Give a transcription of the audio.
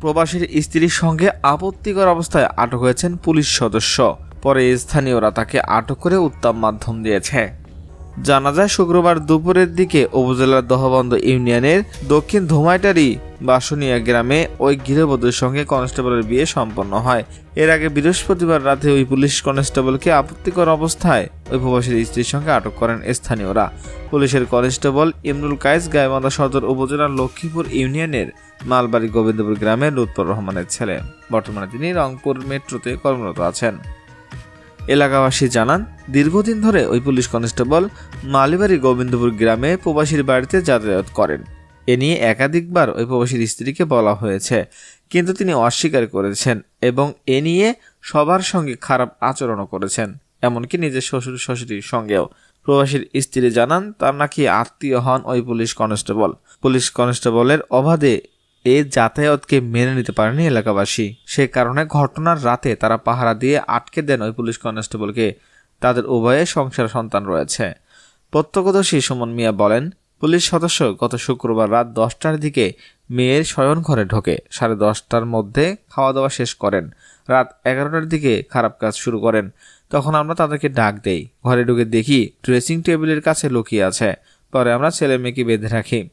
প্রবাসীর স্ত্রীর সঙ্গে আপত্তিকর অবস্থায় আটক হয়েছেন পুলিশ সদস্য। পরে স্থানীয়রা তাকে আটক করে উত্তম মাধ্যম দিয়েছে। জানা যায়, শুক্রবার দুপুরের দিকে উপজেলার দহবন্দ ইউনিয়নের দক্ষিণ ধুমাইটারি বাসনিয়া গ্রামে ওই গৃহবধূর সঙ্গে কনস্টেবলের বিয়ে সম্পন্ন হয়। এর আগে বৃহস্পতিবার রাতে ওই পুলিশ কনস্টেবলকে আপত্তিকর অবস্থায় ওই প্রবাসীর স্ত্রীর সঙ্গে আটক করেন স্থানীয়রা। পুলিশের কনস্টেবল ইমরুল কায়েস গাইবান্ধা সদর উপজেলার লক্ষ্মীপুর ইউনিয়নের মালবাড়ি গোবিন্দপুর গ্রামের লুৎফর রহমানের ছেলে। বর্তমানে তিনি রংপুর মেট্রোতে কর্মরত আছেন। এলাকাবাসী জানান, দীর্ঘদিন ধরে ওই পুলিশ কনস্টেবল মালিবাড়ি গোবিন্দপুর গ্রামে প্রবাসীর বাড়িতে যাতায়াত করেন। এ নিয়ে একাধিকবার ওই প্রবাসীর স্ত্রীকে বলা হয়েছে, কিন্তু তিনি অস্বীকার করেছেন এবং এ নিয়ে সবার সঙ্গে খারাপ আচরণও করেছেন, এমনকি নিজের শ্বশুর শাশুড়ির সঙ্গেও। প্রবাসীর স্ত্রী জানান, তার নাকি আত্মীয় হন ওই পুলিশ কনস্টেবল। পুলিশ কনস্টেবলের অবাধে এ যাতায়াতকে মেনে নিতে পারেনি এলাকাবাসী। সে কারণে ঘটনার রাতে তারা পাহারা দিয়ে আটকে দেন ওই পুলিশ কনস্টেবলকে। তাদের উভয়ে সংসার সন্তান রয়েছে। প্রত্যক্ষদর্শী সুমন মিয়া বলেন পুলিশ সদস্য গত শুক্রবার রাত দশটার দিকে মেয়ের শয়ন ঘরে ঢোকে। সাড়ে দশটার মধ্যে খাওয়া দাওয়া শেষ করেন। রাত এগারোটার দিকে খারাপ কাজ শুরু করেন। তখন আমরা তাদেরকে ডাক দেই। ঘরে ঢুকে দেখি ড্রেসিং টেবিলের কাছে লুকিয়ে আছে। পরে আমরা ছেলে মেয়েকে বেঁধে রাখি।